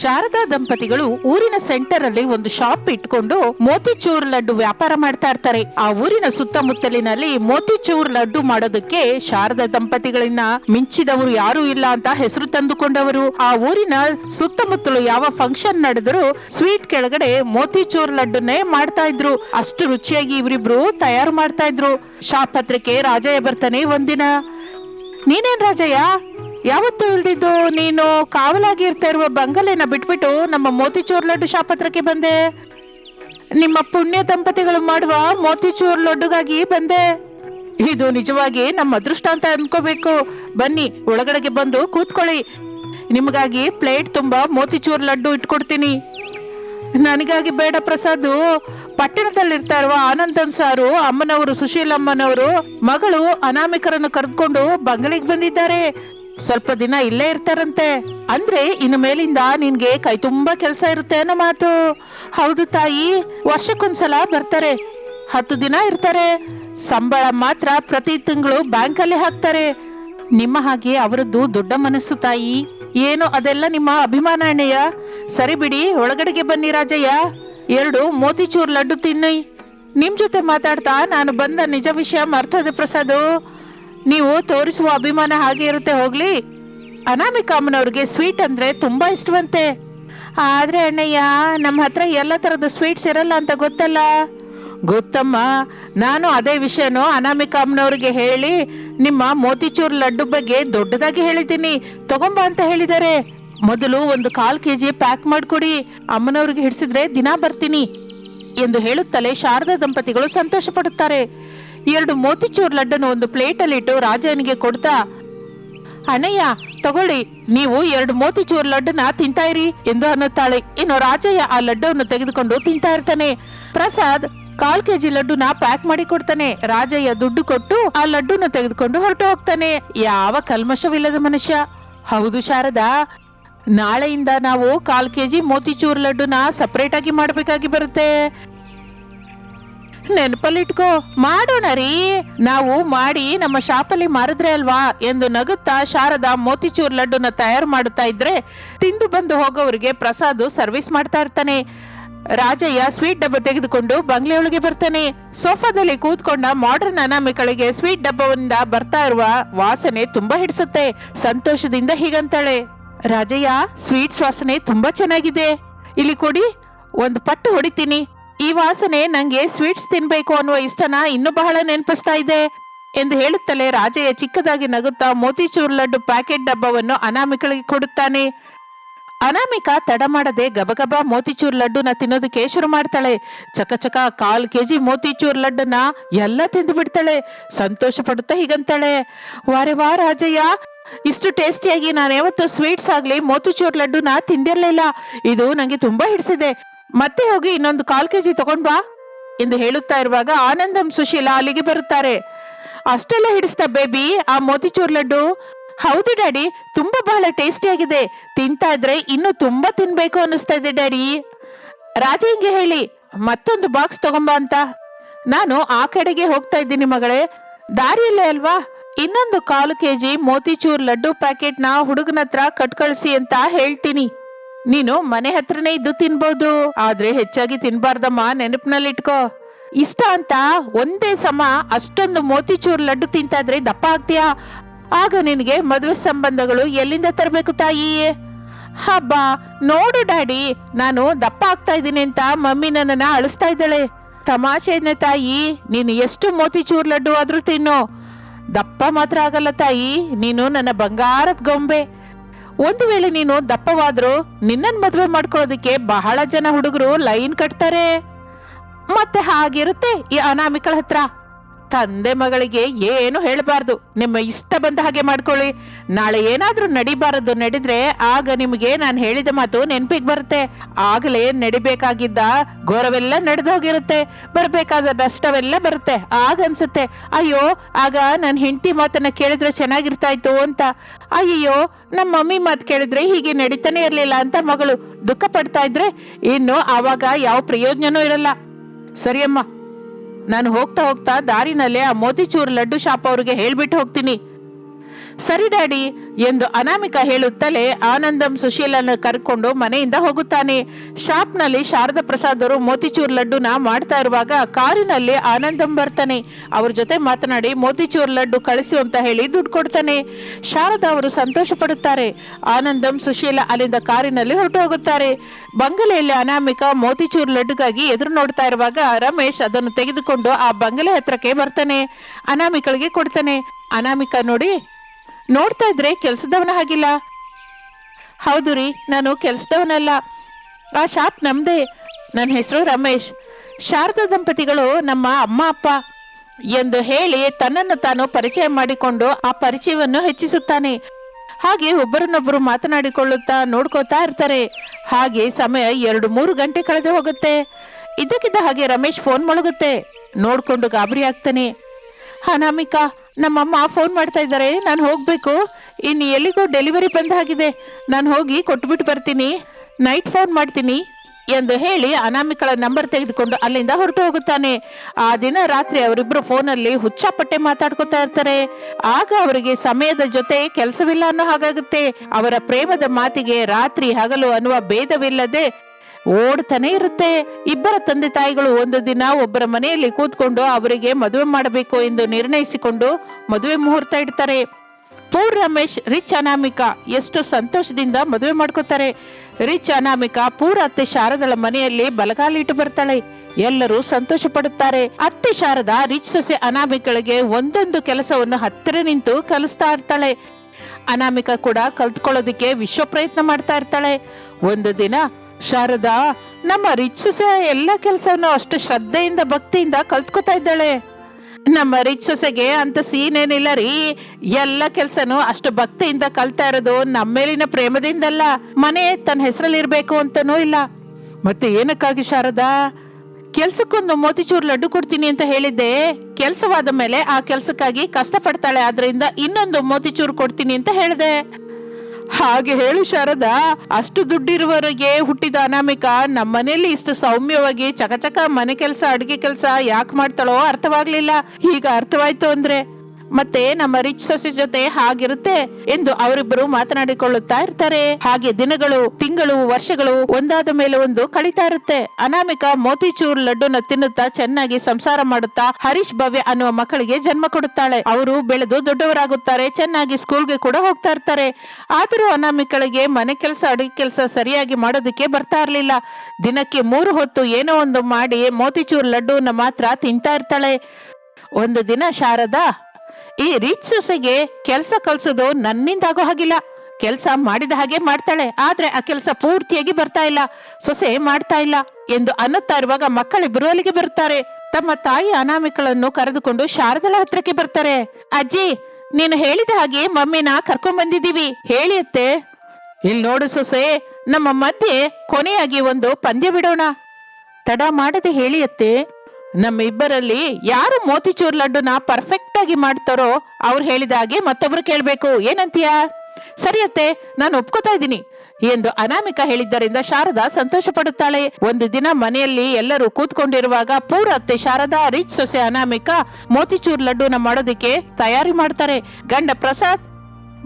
ಶಾರದಾ ದಂಪತಿಗಳು ಊರಿನ ಸೆಂಟರ್ ಅಲ್ಲಿ ಒಂದು ಶಾಪ್ ಇಟ್ಕೊಂಡು ಮೋತಿಚೂರ್ ಲಡ್ಡು ವ್ಯಾಪಾರ ಮಾಡ್ತಾ ಇರ್ತಾರೆ. ಆ ಊರಿನ ಸುತ್ತಮುತ್ತಲಿನಲ್ಲಿ ಮೋತಿಚೂರ್ ಲಡ್ಡು ಮಾಡೋದಕ್ಕೆ ಶಾರದಾ ದಂಪತಿಗಳನ್ನ ಮಿಂಚಿದವರು ಯಾರು ಇಲ್ಲ ಅಂತ ಹೆಸರು ತಂದುಕೊಂಡವರು. ಆ ಊರಿನ ಸುತ್ತಮುತ್ತಲು ಯಾವ ಫಂಕ್ಷನ್ ನಡೆದ್ರು ಸ್ವೀಟ್ ಕೆಳಗಡೆ ಮೋತಿಚೂರ್ ಲಡ್ಡುನೇ ಮಾಡ್ತಾ ಇದ್ರು. ಅಷ್ಟು ರುಚಿಯಾಗಿ ಇವರಿಬ್ರು ತಯಾರು ಮಾಡ್ತಾ ಇದ್ರು. ಶಾಪ್ ಹತ್ರಕ್ಕೆ ರಾಜಯ್ಯ ಬರ್ತಾನೆ ಒಂದಿನ. ನೀನೇನ್ ರಾಜಯ್ಯ? ಯಾವತ್ತೂ ಇಲ್ದಿದ್ದು ನೀನು ಕಾವಲಾಗಿ ಇರ್ತಾ ಇರುವ ಬಂಗಲೆನ ಬಿಟ್ಬಿಟ್ಟು ನಮ್ಮ ಮೋತಿಚೂರ್ ಲಡ್ಡು ಶಾಪ್ ಹತ್ರಕ್ಕೆ ಬಂದೆ. ನಿಮ್ಮ ಪುಣ್ಯ ದಂಪತಿಗಳು ಮಾಡುವ ಮೋತಿಚೂರ್ ಲಡ್ಡುಗಾಗಿ ಬಂದೆ. ಇದು ನಿಜವಾಗಿ ನಮ್ಮ ಅದೃಷ್ಟ ಅಂತ ಅನ್ಕೋಬೇಕು. ಬನ್ನಿ, ಒಳಗಡೆಗೆ ಬಂದು ಕೂತ್ಕೊಳ್ಳಿ. ನಿಮಗಾಗಿ ಪ್ಲೇಟ್ ತುಂಬಾ ಮೋತಿಚೂರ್ ಲಡ್ಡು ಇಟ್ಕೊಡ್ತೀನಿ. ನನಗಾಗಿ ಬೇಡ ಪ್ರಸಾದ್. ಪಟ್ಟಣದಲ್ಲಿರ್ತಾ ಇರುವ ಆನಂದನ್ ಸಾರು, ಅಮ್ಮನವರು, ಸುಶೀಲಮ್ಮನವರು, ಮಗಳು ಅನಾಮಿಕರನ್ನು ಕರೆದುಕೊಂಡು ಬಂಗಲೆಗೆ ಬಂದಿದ್ದಾರೆ. ಸ್ವಲ್ಪ ದಿನ ಇಲ್ಲೇ ಇರ್ತಾರಂತೆ. ಅಂದ್ರೆ ಇನ್ನು ಮೇಲಿಂದ ನಿನ್ಗೆ ಕೈ ತುಂಬಾ ಕೆಲಸ ಇರುತ್ತೆ ಅನ್ನೋ ಮಾತು. ಹೌದು ತಾಯಿ, ವರ್ಷಕ್ಕೊಂದ್ಸಲ ಬರ್ತಾರೆ. ಹತ್ತು ದಿನ ಇರ್ತಾರೆ. ಸಂಬಳ ಮಾತ್ರ ಪ್ರತಿ ತಿಂಗಳು ಬ್ಯಾಂಕಲ್ಲಿ ಹಾಕ್ತಾರೆ. ನಿಮ್ಮ ಹಾಗೆ ಅವರದ್ದು ದೊಡ್ಡ ಮನಸ್ಸು ತಾಯಿ. ಏನು ಅದೆಲ್ಲ ನಿಮ್ಮ ಅಭಿಮಾನ ಅಣ್ಣಯ್ಯ? ಸರಿ ಬಿಡಿ, ಒಳಗಡೆಗೆ ಬನ್ನಿ ರಾಜಯ್ಯ. ಎರಡು, ಮೋತಿಚೂರ್ ಲಡ್ಡು ತಿನ್ನಿ. ನಿಮ್ ಜೊತೆ ಮಾತಾಡ್ತಾ ನಾನು ಬಂದ ನಿಜ ವಿಷಯ ಮರ್ತದೆ ಪ್ರಸಾದ್. ನೀವು ತೋರಿಸುವ ಅಭಿಮಾನ ಹಾಗೆ ಇರುತ್ತೆ, ಹೋಗ್ಲಿ. ಅನಾಮಿಕಾಮನವ್ರಿಗೆ ಸ್ವೀಟ್ ಅಂದ್ರೆ ತುಂಬಾ ಇಷ್ಟವಂತೆ. ಆದ್ರೆ ಅಣ್ಣಯ್ಯ ನಮ್ಮ ಹತ್ರ ಎಲ್ಲ ತರದ ಸ್ವೀಟ್ಸ್ ಇರಲ್ಲ ಅಂತ ಗೊತ್ತಲ್ಲ? ಗೊತ್ತಮ್ಮ, ನಾನು ಅದೇ ವಿಷಯನೂ ಅನಾಮಿಕ ಅಮ್ಮನವ್ರಿಗೆ ಹೇಳಿ ನಿಮ್ಮ ಮೋತಿಚೂರ್ ಲಡ್ಡು ಬಗ್ಗೆ ದೊಡ್ಡದಾಗಿ ಹೇಳಿದ್ದೀನಿ. ತಗೊಂಬ ಅಂತ ಹೇಳಿದ್ದಾರೆ. ಮೊದಲು ಒಂದು ಕಾಲ್ ಕೆಜಿ ಪ್ಯಾಕ್ ಮಾಡ್ಕೊಡಿ. ಅಮ್ಮನವ್ರಿಗೆ ಹಿಡಿಸಿದ್ರೆ ದಿನ ಬರ್ತೀನಿ ಎಂದು ಹೇಳುತ್ತಲೇ ಶಾರದಾ ದಂಪತಿಗಳು ಸಂತೋಷ ಪಡುತ್ತಾರೆ ಎರಡು ಮೋತಿಚೂರ್ ಲಡ್ಡನ್ನು ಒಂದು ಪ್ಲೇಟಲ್ಲಿಟ್ಟು ರಾಜನಿಗೆ ಕೊಡ್ತಾ ಅಣ್ಣಯ್ಯ ತಗೊಳ್ಳಿ, ನೀವು ಎರಡು ಮೋತಿಚೂರ್ ಲಡ್ಡನ್ನ ತಿಂತಾ ಇರಿ ಎಂದು ಅನ್ನುತ್ತಾಳೆ. ಇನ್ನು ರಾಜಯ್ಯ ಆ ಲಡ್ಡವನ್ನು ತೆಗೆದುಕೊಂಡು ತಿಂತಾ ಇರ್ತಾನೆ. ಪ್ರಸಾದ್ ಕಾಲ್ ಕೆಜಿ ಲಡ್ಡುನ ಪ್ಯಾಕ್ ಮಾಡಿ ಕೊಡ್ತಾನೆ. ರಾಜಯ್ಯ ದುಡ್ಡು ಕೊಟ್ಟು ಆ ಲಡ್ಡುನ ತೆಗೆದುಕೊಂಡು ಹೊರಟು ಹೋಗ್ತಾನೆ. ಯಾವ ಕಲ್ಮಶವಿಲ್ಲದ ಮನುಷ್ಯ. ಹೌದು ಶಾರದಾ, ನಾಳೆಯಿಂದ ನಾವು ಕಾಲ್ ಕೆಜಿ ಮೋತಿಚೂರ್ ಲಡ್ಡುನ ಸಪರೇಟ್ ಆಗಿ ಮಾಡ್ಬೇಕಾಗಿ ಬರುತ್ತೆ. ನೆನಪಲ್ಲಿಟ್ಕೋ. ಮಾಡೋಣ ರೀ. ನಾವು ಮಾಡಿ ನಮ್ಮ ಶಾಪಲ್ಲಿ ಮಾರಿದ್ರೆ ಅಲ್ವಾ ಎಂದು ನಗುತ್ತಾ ಶಾರದಾ ಮೋತಿಚೂರ್ ಲಡ್ಡುನ ತಯಾರು ಮಾಡುತ್ತಾ ಇದ್ರೆ ತಿಂದು ಬಂದು ಹೋಗೋರಿಗೆ ಪ್ರಸಾದ್ ಸರ್ವಿಸ್ ಮಾಡ್ತಾ ಇರ್ತಾನೆ. ರಾಜಯ್ಯ ಸ್ವೀಟ್ ಡಬ್ಬ ತೆಗೆದುಕೊಂಡು ಬಂಗ್ಲೆ ಒಳಗೆ ಬರ್ತಾನೆ. ಸೋಫಾದಲ್ಲಿ ಕೂತ್ಕೊಂಡ ಮಾಡರ್ನ್ ಅನಾಮಿಕಳಿಗೆ ಸ್ವೀಟ್ ಡಬ್ಬವಿಂದ ಬರ್ತಾ ಇರುವ ವಾಸನೆ ತುಂಬಾ ಹಿಡಿಸುತ್ತೆ. ಸಂತೋಷದಿಂದ ಹೀಗಂತಾಳೆ. ರಾಜಯ್ಯ, ಸ್ವೀಟ್ಸ್ ವಾಸನೆ ತುಂಬಾ ಚೆನ್ನಾಗಿದೆ. ಇಲ್ಲಿ ಕೊಡಿ, ಒಂದು ಪಟ್ಟು ಹೊಡಿತೀನಿ. ಈ ವಾಸನೆ ನಂಗೆ ಸ್ವೀಟ್ಸ್ ತಿನ್ಬೇಕು ಅನ್ನುವ ಇಷ್ಟನ ಇನ್ನೂ ಬಹಳ ನೆನಪಿಸ್ತಾ ಇದೆ ಎಂದು ಹೇಳುತ್ತಲೇ ರಾಜಯ್ಯ ಚಿಕ್ಕದಾಗಿ ನಗುತ್ತಾ ಮೋತಿಚೂರ್ ಲಡ್ಡು ಪ್ಯಾಕೆಟ್ ಡಬ್ಬವನ್ನು ಅನಾಮಿಕಳಿಗೆ ಕೊಡುತ್ತಾನೆ. ಅನಾಮಿಕಾ ತಡ ಮಾಡದೆ ಗಬಗಬ ಮೋತಿಚೂರ್ ಲಡ್ಡುನ ತಿನ್ನೋದಕ್ಕೆ ಶುರು ಮಾಡ್ತಾಳೆ. ಚಕ ಚಕ ಕಾಲ್ ಕೆಜಿ ಮೋತಿಚೂರ್ ಲಡ್ಡನ್ನ ಎಲ್ಲ ತಿಂದು ಬಿಡ್ತಾಳೆ. ಸಂತೋಷ ಪಡುತ್ತಾ ಹೀಗಂತಾಳೆ. ವಾರೆ ವಾ ರಾಜಯ್ಯ, ಇಷ್ಟು ಟೇಸ್ಟಿಯಾಗಿ ನಾನು ಯಾವತ್ತು ಸ್ವೀಟ್ಸ್ ಆಗಲಿ ಮೋತಿಚೂರ್ ಲಡ್ಡುನ ತಿಂದಿರಲಿಲ್ಲ. ಇದು ನನಗೆ ತುಂಬಾ ಹಿಡಿಸಿದೆ. ಮತ್ತೆ ಹೋಗಿ ಇನ್ನೊಂದು ಕಾಲ್ ಕೆಜಿ ತಗೊಂಡ್ ಬಾ ಎಂದು ಹೇಳುತ್ತಾ ಇರುವಾಗ ಆನಂದಂ ಸುಶೀಲ ಅಲ್ಲಿಗೆ ಬರುತ್ತಾರೆ. ಅಷ್ಟೆಲ್ಲ ಹಿಡಿಸ್ತಾ ಬೇಬಿ ಆ ಮೋತಿಚೂರ್ ಲಡ್ಡು. ಹೌದು ಡ್ಯಾಡಿ, ತುಂಬಾ ಬಹಳ ಟೇಸ್ಟಿಯಾಗಿದೆ ತಿಂತಾ ಇದ್ರೆ ಇನ್ನು ತುಂಬಾ ತಿನ್ಬೇಕು ಅನ್ನಿಸ್ತಾ ಇದೆ ಡ್ಯಾಡಿ. ರಾಜಂಗೆ ಹೇಳಿ, ಮತ್ತೊಂದು ಬಾಕ್ಸ್ ತಗೊಂಬ ಅಂತ. ನಾನು ಆ ಕಡೆಗೆ ಹೋಗ್ತಾ ಇದ್ದೀನಿ ಮಗಳೇ. ದಾರಿಯಲ್ಲೇ ಅಲ್ವಾ? ಇನ್ನೊಂದು ಕಾಲು ಕೆಜಿ ಮೋತಿಚೂರ್ ಲಡ್ಡು ಪ್ಯಾಕೆಟ್ನ ಹುಡುಗನ ಹತ್ರ ಕಟ್ಕಳಿಸಿ ಅಂತ ಹೇಳ್ತೀನಿ. ನೀನು ಮನೆ ಹತ್ರನೇ ಇದ್ದು ತಿನ್ಬೋದು. ಆದ್ರೆ ಹೆಚ್ಚಾಗಿ ತಿನ್ಬಾರ್ದಮ್ಮ, ನೆನಪಿನಲ್ಲಿಟ್ಕೋ. ಇಷ್ಟ ಅಂತ ಒಂದೇ ಸಮ ಅಷ್ಟೊಂದು ಮೋತಿಚೂರ್ ಲಡ್ಡು ತಿಂತಾದ್ರೆ ದಪ್ಪ ಆಗ್ತೀಯಾ? ಆಗ ನಿನಗೆ ಮದುವೆ ಸಂಬಂಧಗಳು ಎಲ್ಲಿಂದ ತರಬೇಕು ತಾಯಿ? ಹಬ್ಬ, ನೋಡು ಡ್ಯಾಡಿ, ನಾನು ದಪ್ಪ ಆಗ್ತಾ ಇದ್ದೀನಿ ಅಂತ ಮಮ್ಮಿ ನನ್ನನ್ನ ಅಳಿಸ್ತಾ ಇದ್ದಾಳೆ. ತಮಾಷೆನೆ ತಾಯಿ, ನೀನು ಎಷ್ಟು ಮೋತಿಚೂರ್ ಲಡ್ಡು ಆದ್ರೂ ತಿನ್ನು. ದಪ್ಪ ಮಾತ್ರ ಆಗಲ್ಲ ತಾಯಿ, ನೀನು ನನ್ನ ಬಂಗಾರದ ಗೊಂಬೆ. ಒಂದು ವೇಳೆ ನೀನು ದಪ್ಪವಾದ್ರೂ ನಿನ್ನನ್ ಮದುವೆ ಮಾಡ್ಕೊಳ್ಳೋದಕ್ಕೆ ಬಹಳ ಜನ ಹುಡುಗರು ಲೈನ್ ಕಟ್ತಾರೆ. ಮತ್ತೆ ಹಾಗಿರುತ್ತೆ ಈ ಅನಾಮಿಕಳ ಹತ್ರ. ತಂದೆ ಮಗಳಿಗೆ ಏನು ಹೇಳಬಾರ್ದು. ನಿಮ್ಮ ಇಷ್ಟ ಬಂದ ಹಾಗೆ ಮಾಡ್ಕೊಳ್ಳಿ. ನಾಳೆ ಏನಾದ್ರೂ ನಡಿಬಾರದು ನಡೆದ್ರೆ ಆಗ ನಿಮಗೆ ನಾನು ಹೇಳಿದ ಮಾತು ನೆನಪಿಗೆ ಬರುತ್ತೆ. ಆಗಲೇ ನಡಿಬೇಕಾಗಿದ್ದ ಘೋರವೆಲ್ಲ ನಡೆದು ಹೋಗಿರುತ್ತೆ. ಬರಬೇಕಾದ ನಷ್ಟವೆಲ್ಲ ಬರುತ್ತೆ. ಆಗ ಅನ್ಸುತ್ತೆ, ಅಯ್ಯೋ, ಆಗ ನನ್ನ ಹೆಂಡತಿ ಮಾತನ್ನ ಕೇಳಿದ್ರೆ ಚೆನ್ನಾಗಿರ್ತಾ ಇತ್ತು ಅಂತ. ಅಯ್ಯೋ ನಮ್ಮ ಮಮ್ಮಿ ಮಾತು ಕೇಳಿದ್ರೆ ಹೀಗೆ ನಡೀತಾನೆ ಇರಲಿಲ್ಲ ಅಂತ ಮಗಳು ದುಃಖ ಪಡ್ತಾ ಇದ್ರೆ ಇನ್ನು ಆವಾಗ ಯಾವ ಪ್ರಯೋಜನನೂ ಇರಲ್ಲ. ಸರಿಯಮ್ಮ. ನಾನು ಹೋಗ್ತಾ ಹೋಗ್ತಾ ದಾರಿನಲ್ಲೇ ಆ ಮೋತಿಚೂರ್ ಲಡ್ಡು ಶಾಪ್ ಅವ್ರಿಗೆ ಹೇಳ್ಬಿಟ್ಟು ಹೋಗ್ತೀನಿ. ಸರಿ ಡ್ಯಾಡಿ ಎಂದು ಅನಾಮಿಕ ಹೇಳುತ್ತಲೇ ಆನಂದಂ ಸುಶೀಲನ ಕರ್ಕೊಂಡು ಮನೆಯಿಂದ ಹೋಗುತ್ತಾನೆ. ಶಾಪ್ನಲ್ಲಿ ಶಾರದಾ ಪ್ರಸಾದರು ಮೋತಿಚೂರ್ ಲಡ್ಡುನ ಮಾಡ್ತಾ ಇರುವಾಗ ಕಾರಿನಲ್ಲಿ ಆನಂದಂ ಬರ್ತಾನೆ. ಅವ್ರ ಜೊತೆ ಮಾತನಾಡಿ ಮೋತಿಚೂರ್ ಲಡ್ಡು ಕಳಿಸು ಅಂತ ಹೇಳಿ ದುಡ್ಡು ಕೊಡ್ತಾನೆ. ಶಾರದಾ ಅವರು ಸಂತೋಷ ಪಡುತ್ತಾರೆ. ಆನಂದಂ ಸುಶೀಲ ಅಲ್ಲಿಂದ ಕಾರಿನಲ್ಲಿ ಹೊರಟು ಹೋಗುತ್ತಾರೆ. ಬಂಗಲೆಯಲ್ಲಿ ಅನಾಮಿಕ ಮೋತಿಚೂರ್ ಲಡ್ಡುಗಾಗಿ ಎದುರು ನೋಡ್ತಾ ಇರುವಾಗ ರಮೇಶ್ ಅದನ್ನು ತೆಗೆದುಕೊಂಡು ಆ ಬಂಗಲೆ ಹತ್ರಕ್ಕೆ ಬರ್ತಾನೆ. ಅನಾಮಿಕಳಿಗೆ ಕೊಡ್ತಾನೆ. ಅನಾಮಿಕಾ ನೋಡಿ ನೋಡ್ತಾ ಇದ್ರೆ ಕೆಲ್ಸದವನ ಹಾಗಿಲ್ಲ. ಹೌದು ರೀ, ನಾನು ಕೆಲ್ಸದವನಲ್ಲ. ಆ ಶಾಪ್ ನಮ್ದೇ. ನನ್ನ ಹೆಸರು ರಮೇಶ್. ಶಾರದಾ ದಂಪತಿಗಳು ನಮ್ಮ ಅಮ್ಮ, ಅಪ್ಪ ಎಂದು ಹೇಳಿ ತನ್ನನ್ನು ತಾನು ಪರಿಚಯ ಮಾಡಿಕೊಂಡು ಆ ಪರಿಚಯವನ್ನು ಹೆಚ್ಚಿಸುತ್ತಾನೆ. ಹಾಗೆ ಒಬ್ಬರನ್ನೊಬ್ಬರು ಮಾತನಾಡಿಕೊಳ್ಳುತ್ತಾ ನೋಡ್ಕೋತಾ ಇರ್ತಾರೆ. ಹಾಗೆ ಸಮಯ ಎರಡು ಮೂರು ಗಂಟೆ ಕಳೆದು ಹೋಗುತ್ತೆ. ಇದ್ದಕ್ಕಿದ್ದ ಹಾಗೆ ರಮೇಶ್ ಫೋನ್ ಮುಳುಗುತ್ತೆ. ನೋಡ್ಕೊಂಡು ಗಾಬರಿ ಆಗ್ತಾನೆ. ಅನಾಮಿಕಾ ನಮ್ಮಮ್ಮ ಫೋನ್ ಮಾಡ್ತಾ ಇದ್ದಾರೆ, ನಾನು ಹೋಗಬೇಕು. ಇನ್ನು ಎಲ್ಲಿಗೋ ಡೆಲಿವರಿ ಬಂದ ಹಾಗಿದೆ. ನಾನು ಹೋಗಿ ಕೊಟ್ಬಿಟ್ಟು ಬರ್ತೀನಿ. ನೈಟ್ ಫೋನ್ ಮಾಡ್ತೀನಿ ಎಂದು ಹೇಳಿ ಅನಾಮಿಕಳ ನಂಬರ್ ತೆಗೆದುಕೊಂಡು ಅಲ್ಲಿಂದ ಹೊರಟು ಹೋಗುತ್ತಾನೆ. ಆ ದಿನ ರಾತ್ರಿ ಅವರಿಬ್ರು ಫೋನಲ್ಲಿ ಹುಚ್ಚಾಪಟ್ಟೆ ಮಾತಾಡ್ಕೊತಾ ಇರ್ತಾರೆ. ಆಗ ಅವರಿಗೆ ಸಮಯದ ಜೊತೆ ಕೆಲಸವಿಲ್ಲ ಅನ್ನೋ ಹಾಗಾಗುತ್ತೆ. ಅವರ ಪ್ರೇಮದ ಮಾತಿಗೆ ರಾತ್ರಿ ಹಗಲು ಅನ್ನುವ ಭೇದವಿಲ್ಲದೆ ಓಡ್ತಾನೆ ಇರುತ್ತೆ. ಇಬ್ಬರ ತಂದೆ ತಾಯಿಗಳು ಒಂದು ದಿನ ಒಬ್ಬರ ಮನೆಯಲ್ಲಿ ಕೂತ್ಕೊಂಡು ಅವರಿಗೆ ಮದುವೆ ಮಾಡಬೇಕು ಎಂದು ನಿರ್ಣಯಿಸಿಕೊಂಡು ಮದುವೆ ಮುಹೂರ್ತ ಇಡ್ತಾರೆ. ಪೂರ್ ರಮೇಶ್, ರಿಚ್ ಅನಾಮಿಕ ಎಷ್ಟು ಸಂತೋಷದಿಂದ ಮದುವೆ ಮಾಡ್ಕೋತಾರೆ. ರಿಚ್ ಅನಾಮಿಕ ಪೂರ್ ಅತ್ತೆ ಶಾರದಳ ಮನೆಯಲ್ಲಿ ಬಲಗಾಲಿಟ್ಟು ಬರ್ತಾಳೆ. ಎಲ್ಲರೂ ಸಂತೋಷ ಪಡುತ್ತಾರೆ. ಅತ್ತೆ ಶಾರದ ರಿಚ್ ಸೊಸೆ ಅನಾಮಿಕಳಿಗೆ ಒಂದೊಂದು ಕೆಲಸವನ್ನು ಹತ್ತಿರ ನಿಂತು ಕಲಿಸ್ತಾ ಇರ್ತಾಳೆ. ಅನಾಮಿಕ ಕೂಡ ಕಲ್ತ್ಕೊಳ್ಳೋದಕ್ಕೆ ವಿಶ್ವ ಪ್ರಯತ್ನ ಮಾಡ್ತಾ ಇರ್ತಾಳೆ. ಒಂದು ದಿನ ಶಾರದಾ, ನಮ್ಮ ರಿಚ್ ಎಲ್ಲ ಕೆಲಸವನ್ನು ಅಷ್ಟು ಶ್ರದ್ಧೆಯಿಂದ, ಭಕ್ತಿಯಿಂದ ಕಲ್ತ್ಕೊತಾ ಇದ್ದಾಳೆ. ನಮ್ಮ ರಿಚ್ ಅಂತ ಸೀನ್ ಏನಿಲ್ಲ ರೀ. ಎಲ್ಲ ಕೆಲ್ಸನೂ ಅಷ್ಟು ಭಕ್ತಿಯಿಂದ ಕಲ್ತಾ ಇರೋದು ನಮ್ಮ ಮೇಲಿನ ಪ್ರೇಮದಿಂದಲ್ಲ. ಮನೆ ತನ್ನ ಹೆಸರಲ್ಲಿ ಇರಬೇಕು ಅಂತನೂ ಇಲ್ಲ. ಮತ್ತೆ ಏನಕ್ಕಾಗಿ ಶಾರದಾ? ಕೆಲ್ಸಕ್ಕೊಂದು ಮೋತಿಚೂರ್ ಲಡ್ಡು ಕೊಡ್ತೀನಿ ಅಂತ ಹೇಳಿದ್ದೆ. ಕೆಲ್ಸವಾದ ಮೇಲೆ ಆ ಕೆಲ್ಸಕ್ಕಾಗಿ ಕಷ್ಟಪಡ್ತಾಳೆ. ಆದ್ರಿಂದ ಇನ್ನೊಂದು ಮೋತಿಚೂರ್ ಕೊಡ್ತೀನಿ ಅಂತ ಹೇಳಿದೆ. ಹಾಗೆ ಹೇಳು ಶಾರದಾ, ಅಷ್ಟು ದುಡ್ಡಿರುವವರಿಗೆ ಹುಟ್ಟಿದ ಅನಾಮಿಕ ಮನೆಯಲ್ಲಿ ಇಷ್ಟು ಸೌಮ್ಯವಾಗಿ ಚಕಚಕ ಮನೆ ಕೆಲಸ, ಅಡುಗೆ ಕೆಲಸ ಯಾಕೆ ಮಾಡ್ತಾಳೋ ಅರ್ಥವಾಗ್ಲಿಲ್ಲ. ಈಗ ಅರ್ಥವಾಯ್ತು ಅಂದ್ರೆ? ಮತ್ತೆ ನಮ್ಮ ರಿಚ್ ಸೊಸೆ ಜೊತೆ ಹಾಗಿರುತ್ತೆ ಎಂದು ಅವರಿಬ್ಬರು ಮಾತನಾಡಿಕೊಳ್ಳುತ್ತಾ ಇರ್ತಾರೆ. ಹಾಗೆ ದಿನಗಳು, ತಿಂಗಳು, ವರ್ಷಗಳು ಒಂದಾದ ಮೇಲೆ ಒಂದು ಕಳೀತಾ ಇರುತ್ತೆ. ಅನಾಮಿಕ ಮೋತಿಚೂರ್ ಲಡ್ಡುನ ತಿನ್ನುತ್ತಾ ಚೆನ್ನಾಗಿ ಸಂಸಾರ ಮಾಡುತ್ತಾ ಹರೀಶ್ ಭವ್ಯ ಅನ್ನುವ ಮಕ್ಕಳಿಗೆ ಜನ್ಮ ಕೊಡುತ್ತಾಳೆ. ಅವರು ಬೆಳೆದು ದೊಡ್ಡವರಾಗುತ್ತಾರೆ, ಚೆನ್ನಾಗಿ ಸ್ಕೂಲ್ಗೆ ಕೂಡ ಹೋಗ್ತಾ ಇರ್ತಾರೆ. ಆದರೂ ಅನಾಮಿಕಳಿಗೆ ಮನೆ ಕೆಲಸ, ಅಡುಗೆ ಕೆಲಸ ಸರಿಯಾಗಿ ಮಾಡೋದಕ್ಕೆ ಬರ್ತಾ ಇರಲಿಲ್ಲ. ದಿನಕ್ಕೆ ಮೂರು ಹೊತ್ತು ಏನೋ ಒಂದು ಮಾಡಿ ಮೋತಿಚೂರ್ ಲಡ್ಡುನ ಮಾತ್ರ ತಿಂತಾ ಇರ್ತಾಳೆ. ಒಂದು ದಿನ ಶಾರದಾ ಈ ರಿಚ್ ಸೊಸೆಗೆ ಕೆಲಸ ಕಲ್ಸೋದು ನನ್ನಿಂದಾಗೋ ಹಾಗಿಲ್ಲ. ಕೆಲಸ ಮಾಡಿದ ಹಾಗೆ ಮಾಡ್ತಾಳೆ. ಆದ್ರೆ ಆ ಕೆಲಸ ಪೂರ್ತಿಯಾಗಿ ಬರ್ತಾ ಇಲ್ಲ. ಸೊಸೆ ಮಾಡ್ತಾ ಇಲ್ಲ ಎಂದು ಅನ್ನುತ್ತಾ ಇರುವಾಗ ಮಕ್ಕಳಿಬ್ಬರು ಅಲ್ಲಿಗೆ ಬರ್ತಾರೆ ತಮ್ಮ ತಾಯಿ ಅನಾಮಿಕಳನ್ನು ಕರೆದುಕೊಂಡು ಶಾರದಳ ಹತ್ರಕ್ಕೆ ಬರ್ತಾರೆ. ಅಜ್ಜಿ, ನೀನು ಹೇಳಿದ ಹಾಗೆ ಮಮ್ಮಿನ ಕರ್ಕೊಂಡ್ ಬಂದಿದ್ದೀವಿ. ಹೇಳಿಯತ್ತೆ ಇಲ್ಲಿ ನೋಡು ಸೊಸೆ, ನಮ್ಮ ಮಧ್ಯೆ ಕೊನೆಯಾಗಿ ಒಂದು ಪಂದ್ಯ ಬಿಡೋಣ. ತಡ ಮಾಡದೆ ಹೇಳಿ ಅತ್ತೆ ನಮ್ಮ ಇಬ್ಬರಲ್ಲಿ ಯಾರು ಮೋತಿಚೂರ್ ಲಡ್ಡುನ ಪರ್ಫೆಕ್ಟ್ ಆಗಿ ಮಾಡ್ತಾರೋ ಅವ್ರು ಹೇಳಿದ ಹಾಗೆ ಮತ್ತೊಬ್ರು ಕೇಳ್ಬೇಕು. ಏನಂತೀಯ? ಸರಿಯತ್ತೆ ನಾನು ಒಪ್ಕೋತಾ ಇದ್ದೀನಿ. ಎಂದು ಅನಾಮಿಕಾ ಹೇಳಿದ್ದರಿಂದ ಶಾರದಾ ಸಂತೋಷ ಪಡುತ್ತಾಳೆ ಒಂದು ದಿನ ಮನೆಯಲ್ಲಿ ಎಲ್ಲರೂ ಕೂತ್ಕೊಂಡಿರುವಾಗ ಪೂರ ಅತ್ತೆ ಶಾರದಾ, ರಿಚ್ ಸೊಸೆ ಅನಾಮಿಕಾ ಮೋತಿಚೂರ್ ಲಡ್ಡುನ ಮಾಡೋದಕ್ಕೆ ತಯಾರಿ ಮಾಡ್ತಾರೆ. ಗಂಡ ಪ್ರಸಾದ್,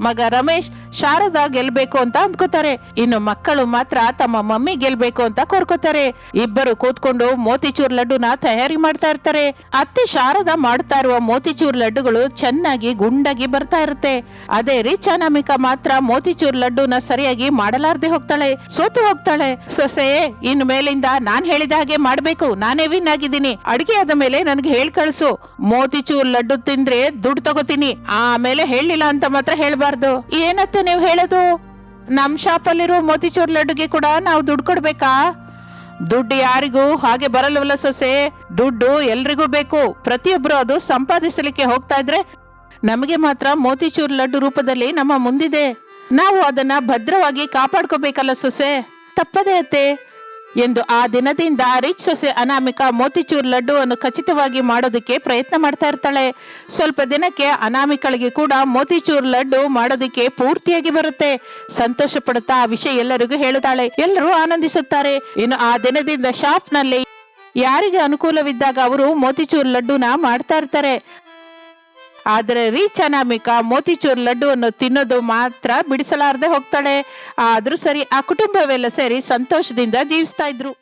ಮಗ ರಮೇಶ್ ಶಾರದಾ ಗೆಲ್ಬೇಕು ಅಂತ ಅಂದ್ಕೋತಾರೆ. ಇನ್ನು ಮಕ್ಕಳು ಮಾತ್ರ ತಮ್ಮ ಮಮ್ಮಿ ಗೆಲ್ಬೇಕು ಅಂತ ಕೋರ್ಕೋತಾರೆ. ಇಬ್ಬರು ಕೂತ್ಕೊಂಡು ಮೋತಿಚೂರ್ ಲಡ್ಡುನ ತಯಾರಿ ಮಾಡ್ತಾ ಇರ್ತಾರೆ. ಅತ್ತೆ ಶಾರದಾ ಮಾಡ್ತಾ ಇರುವ ಮೋತಿಚೂರ್ ಲಡ್ಡುಗಳು ಚೆನ್ನಾಗಿ ಗುಂಡಾಗಿ ಬರ್ತಾ ಇರುತ್ತೆ. ಅದೇ ರಿಚ್ ಅನಾಮಿಕಾ ಮಾತ್ರ ಮೋತಿಚೂರ್ ಲಡ್ಡುನ ಸರಿಯಾಗಿ ಮಾಡಲಾರ್ದೆ ಹೋಗ್ತಾಳೆ, ಸೋತು ಹೋಗ್ತಾಳೆ. ಸೊಸೆ, ಇನ್ನು ಮೇಲಿಂದ ನಾನ್ ಹೇಳಿದ ಹಾಗೆ ಮಾಡ್ಬೇಕು. ನಾನೇ ವಿನ್ ಆಗಿದ್ದೀನಿ. ಅಡಿಗೆ ಆದ ಮೇಲೆ ನನ್ಗೆ ಹೇಳ್ ಕಳ್ಸು. ಮೋತಿಚೂರ್ ಲಡ್ಡು ತಿಂದ್ರೆ ದುಡ್ಡು ತಗೋತೀನಿ. ಆಮೇಲೆ ಹೇಳಿಲ್ಲ ಅಂತ ಮಾತ್ರ ಹೇಳ್ಬಾರ್ದು. ಏನತ್ತೆ ನೀವು ಹೇಳೋದು? ನಮ್ಮ ಶಾಪಲ್ಲಿರೋ ಮೋತಿಚೂರ್ ಲಡ್ಡುಗೆ ಕೂಡ ನಾವು ದುಡ್ಡು ಕೊಡ್ಬೇಕಾ? ದುಡ್ಡು ಯಾರಿಗೂ ಹಾಗೆ ಬರಲ್ವಲ್ಲ ಸೊಸೆ. ದುಡ್ಡು ಎಲ್ರಿಗೂ ಬೇಕು. ಪ್ರತಿಯೊಬ್ರು ಅದು ಸಂಪಾದಿಸಲಿಕ್ಕೆ ಹೋಗ್ತಾ ಇದ್ರೆ ನಮಗೆ ಮಾತ್ರ ಮೋತಿಚೂರ್ ಲಡ್ಡು ರೂಪದಲ್ಲಿ ನಮ್ಮ ಮುಂದಿದೆ. ನಾವು ಅದನ್ನ ಭದ್ರವಾಗಿ ಕಾಪಾಡ್ಕೋಬೇಕಲ್ಲ ಸೊಸೆ. ತಪ್ಪದೇ ಅತ್ತೆ. ಎಂದು ಆ ದಿನದಿಂದ ರಿಚ್ ಸೊಸೆ ಅನಾಮಿಕಾ ಮೋತಿಚೂರ್ ಲಡ್ಡುವನ್ನು ಖಚಿತವಾಗಿ ಮಾಡೋದಕ್ಕೆ ಪ್ರಯತ್ನ ಮಾಡ್ತಾ ಇರ್ತಾಳೆ. ಸ್ವಲ್ಪ ದಿನಕ್ಕೆ ಅನಾಮಿಕಳಿಗೆ ಕೂಡ ಮೋತಿಚೂರ್ ಲಡ್ಡು ಮಾಡೋದಕ್ಕೆ ಪೂರ್ತಿಯಾಗಿ ಬರುತ್ತೆ. ಸಂತೋಷ ಪಡುತ್ತಾ ಆ ವಿಷಯ ಎಲ್ಲರಿಗೂ ಹೇಳುತ್ತಾಳೆ. ಎಲ್ಲರೂ ಆನಂದಿಸುತ್ತಾರೆ. ಇನ್ನು ಆ ದಿನದಿಂದ ಶಾಪ್ನಲ್ಲಿ ಯಾರಿಗೆ ಅನುಕೂಲವಿದ್ದಾಗ ಅವರು ಮೋತಿಚೂರ್ ಲಡ್ಡುನ ಮಾಡ್ತಾ ಇರ್ತಾರೆ. ಆದರೆ ರೀಚ್ ಅನಾಮಿಕಾ ಮೋತಿಚೂರ್ ಲಡ್ಡುವನ್ನು ತಿನ್ನೋದು ಮಾತ್ರ ಬಿಡಿಸಲಾರದೆ ಹೋಗ್ತಾಳೆ. ಆದರೂ ಸರಿ ಆ ಕುಟುಂಬವೆಲ್ಲ ಸೇರಿ ಸಂತೋಷದಿಂದ ಜೀವಿಸ್ತಾ ಇದ್ರು.